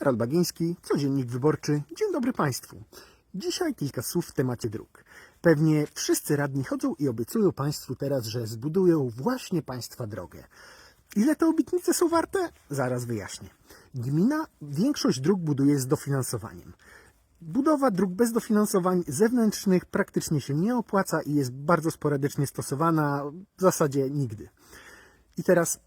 Karol Bagiński, Codziennik Wyborczy. Dzień dobry Państwu. Dzisiaj kilka słów w temacie dróg. Pewnie wszyscy radni chodzą i obiecują Państwu teraz, że zbudują właśnie Państwa drogę. Ile te obietnice są warte? Zaraz wyjaśnię. Gmina większość dróg buduje z dofinansowaniem. Budowa dróg bez dofinansowań zewnętrznych praktycznie się nie opłaca i jest bardzo sporadycznie stosowana, w zasadzie nigdy. I teraz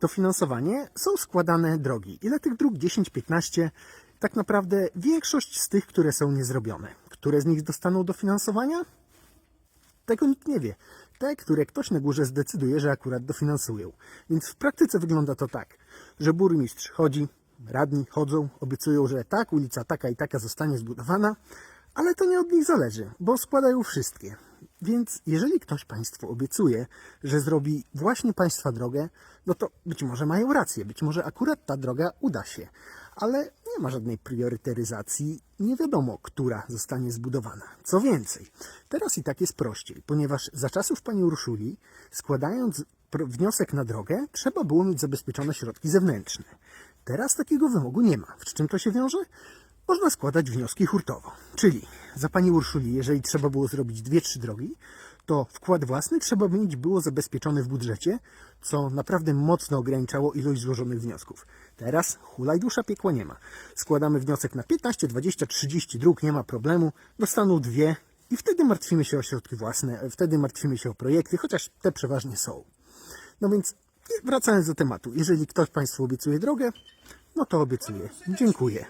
dofinansowanie są składane drogi. Ile tych dróg? 10, 15. Tak naprawdę większość z tych, które są niezrobione. Które z nich dostaną dofinansowania? Tego nikt nie wie. Te, które ktoś na górze zdecyduje, że akurat dofinansują. Więc w praktyce wygląda to tak, że burmistrz chodzi, radni chodzą, obiecują, że tak, ulica taka i taka zostanie zbudowana, ale to nie od nich zależy, bo składają wszystkie. Więc jeżeli ktoś Państwu obiecuje, że zrobi właśnie Państwa drogę, no to być może mają rację, być może akurat ta droga uda się, ale nie ma żadnej prioryteryzacji, nie wiadomo, która zostanie zbudowana. Co więcej, teraz i tak jest prościej, ponieważ za czasów Pani Urszuli, składając wniosek na drogę, trzeba było mieć zabezpieczone środki zewnętrzne. Teraz takiego wymogu nie ma. Z czym to się wiąże? Można składać wnioski hurtowo. Czyli za pani Urszuli, jeżeli trzeba było zrobić dwie, trzy drogi, to wkład własny trzeba mieć było zabezpieczony w budżecie, co naprawdę mocno ograniczało ilość złożonych wniosków. Teraz hulaj dusza piekła nie ma. Składamy wniosek na 15, 20, 30 dróg, nie ma problemu. Dostaną dwie i wtedy martwimy się o środki własne, wtedy martwimy się o projekty, chociaż te przeważnie są. No więc wracając do tematu, jeżeli ktoś Państwu obiecuje drogę, no to obiecuje. Dziękuję.